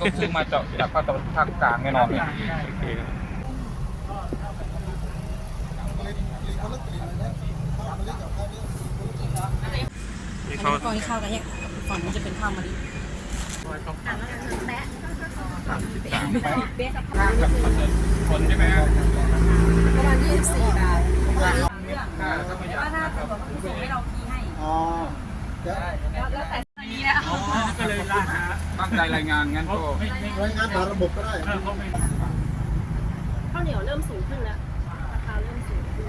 ก็ซื้อมาจากจากภาคตะวันภาคกลางแน่นอนเลยโอเคครับอันนี้กองข้าวกันเนี่ยฝั่งนี้จะเป็นข้าวมะลิคนใช่ไหมประมาณ24บาทค่าทรัพยากรครับส่งให้เราพีให้อ๋อ แล้วแต่นี้นะ ก็เลยล่าช้า ตั้งใจรายงานงั้นก็รายงานผ่านระบบก็ได้ข้าวเหนียวเริ่มสูงขึ้นแล้วราคาเริ่มสูงขึ้น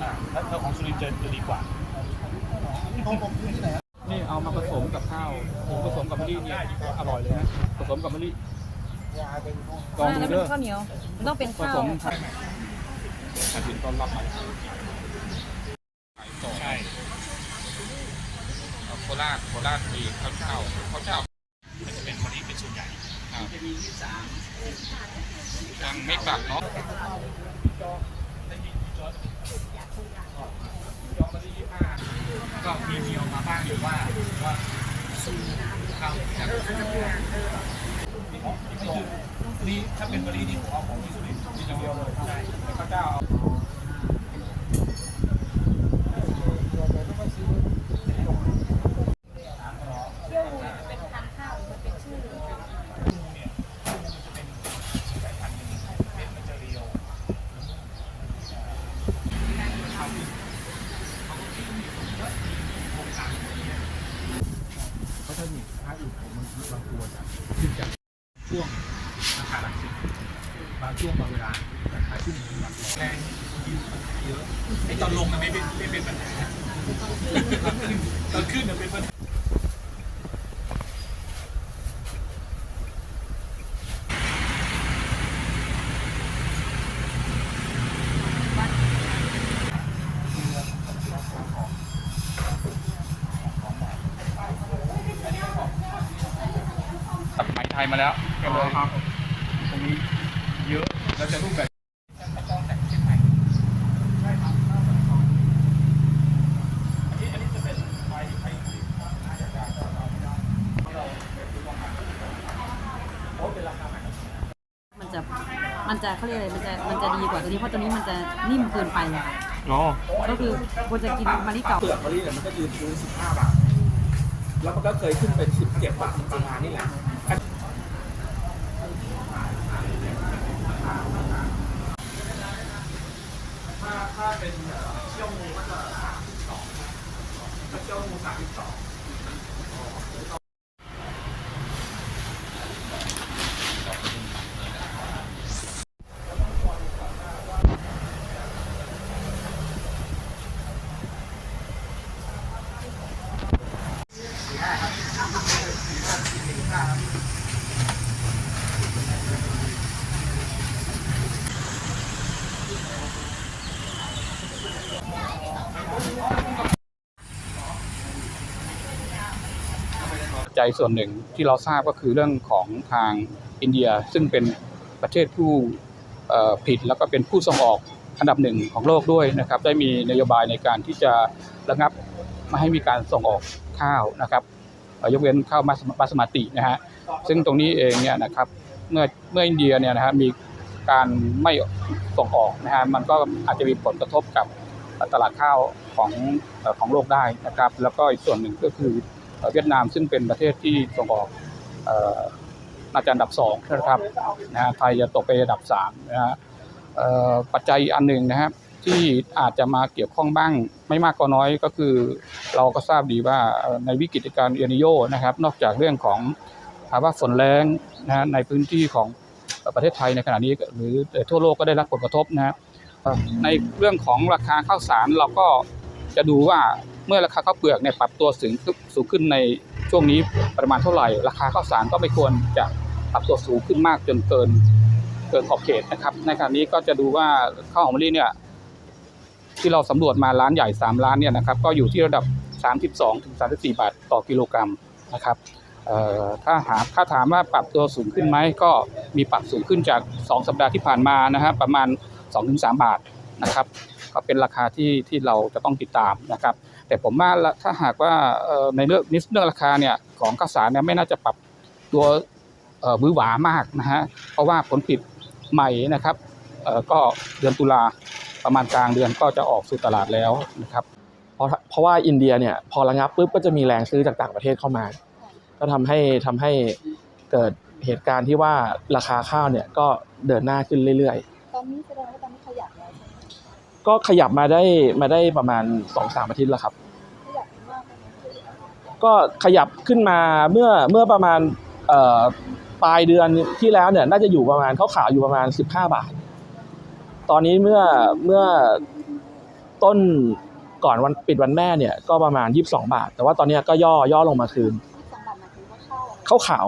ค่ะถ้าถ้าของสุรินทร์ จะจะดีกว่าของผมอยู่ที่ไหนนี่เอามาผสมกับข้าวผมผสมกับมะลิเนี่ยอร่อยเลยนะผสมกับมะลิลองดูแล้วเป็เด้นอข้าวเหนียวมันต้องเป็นผข้าสวมอาทิตย์ต้อนรับใหม่ขายต่อใช่โคราชโคราชมีข้าวเจ้าข้าวเจ้ามันจะเป็นมะลิเป็นส่วนใหญ่ยังไม่กลับเนาะ ก็มีมีออกมางหรือว่าว่าสูงข้าจากนี่ถ้าเป็นมะลินี่ผมเอาของที่สุรินทร์นี่เดียวเลยใช่ข้าวเจ้า เพราะถ้ามีค่าอื่นผมมันบางตัวจะขึ้นจากช่วง ราคาหลักสิบบางช่วงบางเวลาราคาขึ้นถึงหลักร้อยแรงยืนเยอะไอ้ตอนลงมันไม่เป็นไม่เป็นปัญหาตอนขึ้นมันเป็นปัญหาตัดไหมไทยมาแล้วก็เลยค รงนี้เยอะแล้วจะรูปแบบมันจะมันจะเขาเรียกอะไรมันจะมันจะดีกว่าตัวนี้เพราะตัวนี้มันจะนิ่มเกินไปอะค่ะอ๋อก็คือควรจะกินมะลิเก่า เปลือกมะลิเนี่ยมันก็ยืนพื้น15 บาท แล้วมันก็เคยขึ้นเป็น 17 บาทประมาณนี้แหละ ถ้าถ้าเป็นเชี่ยวงูก็จะ32ถ้าเชี่ยวงูสาย ใจส่วนหนึ่งที่เราทราบก็คือเรื่องของทางอินเดีย ซึ่งเป็นประเทศผู้ผลิตแล้วก็เป็นผู้ส่งออกอันดับหนึ่งของโลกด้วยนะครับ ได้มีนโยบายในการที่จะระงับไม่ให้มีการส่งออกข้าวนะครับยกเว้นข้าวบาสมาตินะฮะซึ่งตรงนี้เองเนี่ยนะครับเมื่อเมื่ออินเดียเนี่ยนะฮะมีการไม่ส่งออกนะฮะมันก็อาจจะมีผลกระทบกับ ตลาดข้าวของของโลกได้นะครับ แล้วก็อีกส่วนหนึ่งก็คือเวียดนามซึ่งเป็นประเทศที่ส่งออกเอ่อน่าจะอันดับสองนะครับนะฮะไทยจะตกไปอันดับสามนะฮะปัจจัยอันหนึ่งนะครับที่อาจจะมาเกี่ยวข้องบ้างไม่มากก็น้อยก็คือ เราก็ทราบดีว่าในวิกฤตการเอลนิโยนะครับ นอกจากเรื่องของภาวะฝนแรงนะในพื้นที่ของประเทศไทยในขณะนี้หรือทั่วโลกก็ได้รับผลกระทบนะฮะเอ่อ ในเรื่องของราคาข้าวสารเราก็จะดูว่าเมื่อราคาข้าวเปลือกเนี่ยปรับตัวสูงสูงขึ้นในช่วงนี้ประมาณเท่าไหร่ ราคาข้าวสารก็ไม่ควรจะปรับตัวสูงขึ้นมากจนเกินเกินขอบเขตนะครับ ในขณะนี้ก็จะดูว่าข้าวหอมมะลิเนี่ยที่เราสำรวจมาร้านใหญ่ 3 ร้านเนี่ยนะครับก็อยู่ที่ระดับ 32ถึง34 บาทต่อกิโลกรัมนะครับถ้าถาถ้าถามว่าปรับตัวสูงขึ้นไหมก็มีปรับสูงขึ้นจาก 2 สัปดาห์ที่ผ่านมานะฮะประมาณ 2-3 บาทนะครับก็เป็นราคาที่ที่เราจะต้องติดตามนะครับ แต่ผมว่าถ้าหากว่าในเรื่องนิสเรื่องราคาเนี่ยของข้าวสารเนี่ยไม่น่าจะปรับตัวเอ่อบื้อหวามากนะฮะเพราะว่าผลผลิตใหม่นะครับก็เดือนตุลาประมาณกลางเดือนก็จะออกสู่ตลาดแล้วนะครับเพราะเพราะว่าอินเดียเนี่ยพอระงับปุ๊บก็จะมีแรงซื้อจากต่างประเทศเข้ามา ก็ทำให้ทำให้เกิดเหตุการณ์ที่ว่าราคาข้าวเนี่ยก็เดินหน้าขึ้นเรื่อยตอ นนี้แสดงว่าตอนนี้ขยับแล้วใช่ไหมๆก็ขยับมาได้มาได้ประมาณ2อสามอาทิตย์แล้วครับ ขยับมากไหมก็ขยับขึ้นมาเมื่อเมื่อประมาณเอ่อปลายเดือนที่แล้วเนี่ยน่าจะอยู่ประมาณเขาขาวอยู่ประมาณ 15 บาท ตอนนี้เมื่อเมื่อต้นก่อนวันปิดวันแม่เนี่ยก็ประมาณ 22 บาท แต่ว่าตอนเนี้ยก็ย่อย่อลงมาคืนสองบาทหมายถึงว่าเข้าอะไรข้าวขาว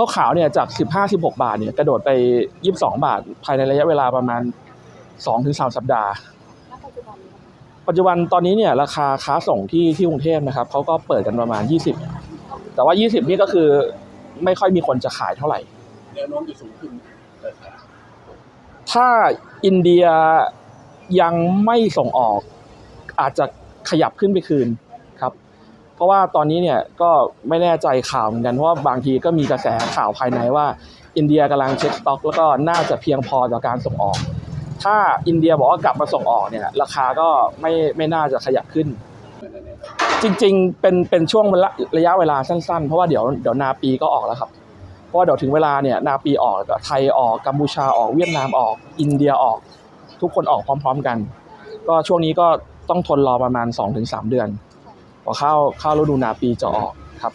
ข้าวขาวเนี่ยจาก 15-16 บาทเนี่ยกระโดดไป 22 บาท ภายในระยะเวลาประมาณ 2-3 สัปดาห์ปัจจุบันปัจจุบันตอนนี้เนี่ยราคาค้าส่งที่ที่กรุงเทพนะครับเขาก็เปิดกันประมาณ 20 แต่ว่า 20 นี่ก็คือไม่ค่อยมีคนจะขายเท่าไหร่แนวโน้มจะสูงขึ้นถ้าอินเดียยังไม่ส่งออกอาจจะขยับขึ้นไปคืน เพราะว่าตอนนี้เนี่ยก็ไม่แน่ใจข่าวเหมือนกันเพราะว่าบางทีก็มีกระแสข่าวภายในว่า อินเดียกำลังเช็คสต็อก แล้วก็น่าจะเพียงพอต่อการส่งออก ถ้าอินเดียบอกว่ากลับมาส่งออกเนี่ยราคาก็ไม่ไม่น่าจะขยับขึ้น จริงๆเป็นเป็นช่วงระระยะเวลาสั้นๆ เพราะว่าเดี๋ยวเดี๋ยวนาปีก็ออกแล้วครับเพราะว่าเดี๋ยวถึงเวลาเนี่ยนาปีออกไทยออกกัมพูชาออกเวียดนามออก อินเดียออก ทุกคนออกพร้อม ๆกัน ก็ช่วงนี้ก็ต้องทนรอประมาณ 2-3 เดือน พอเข้าเข้าวฤดูนาปีจะออกครับ